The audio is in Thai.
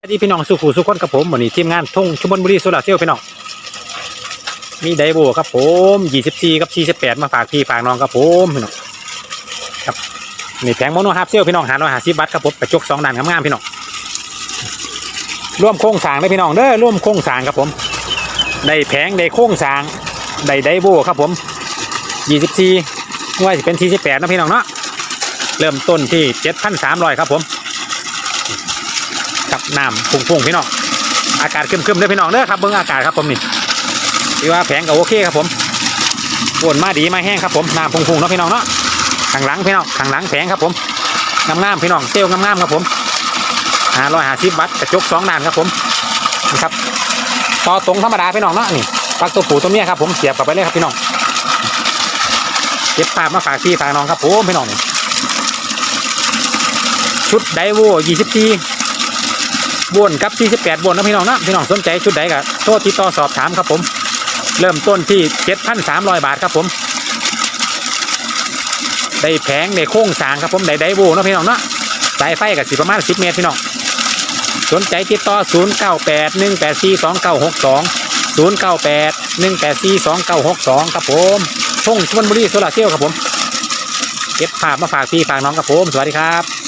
สวัสดีพี่น้องสุขุสุขคนกับผมวันนี้ทีมงานทุ่งชุมพลบุรีโซลาเซลล์พี่น้องมีไดโบครับผม24กับ48มาฝากพี่ฝากน้องครับผมพี่น้องครับนี่แผงโมโนฮาร์เซลล์พี่น้องหาร้อยหาสิบบาทครับผมกระจกสองด้านงามๆพี่น้องร่วมโครงสางได้พี่น้องเด้อร่วมโครงสางครับผมได้แผงได้โครงสางได้ไดโบครับผม24ว่าจะเป็น48นะพี่น้องเนาะเริ่มต้นที่7,300ครับผม กับน้ำพุ่งๆพี่น้องอากาศครึมๆเด้อพี่น้องเด้อครับเบิ้งอากาศครับผมนี่ที่ว่าแผงก็โอเคครับผมวนมาดีมาแห้งครับผมน้ำพุ่งๆเนาะพี่น้องเนาะข้างหลังพี่น้องข้างหลังแผงครับผมงามๆพี่น้องเซลล์งามๆครับผมห้าร้อยห้าสิบบาทกระจกสองด้านครับผมนี่ครับต่อตรงธรรมดาพี่น้องเนาะนี่ปลักตัวผูตัวเนี้ยครับผมเสียบกลับไปเลยครับพี่น้องเก็บภาพมาฝากพี่ฝากน้องครับผมพี่น้องนี่ชุดไดโวยี่สิบสี่ วนกับ 48วนนะพี่น้องนะพี่น้องสนใจชุดใดก็โทรติดต่อสอบถามครับผม เริ่มต้นที่ 7,300 บาทครับผม ได้แผงได้โค้งสางครับผมได้ไดโวนะพี่น้องเนาะสายไฟกับสิประมาณ 10 เมตรพี่น้องสนใจติดต่อ 098 184 2962 098 184 2962 ครับผมช่งชลบุรีโซลาเซลครับผม เก็บภาพมาฝากพี่ฝากน้องครับผม สวัสดีครับ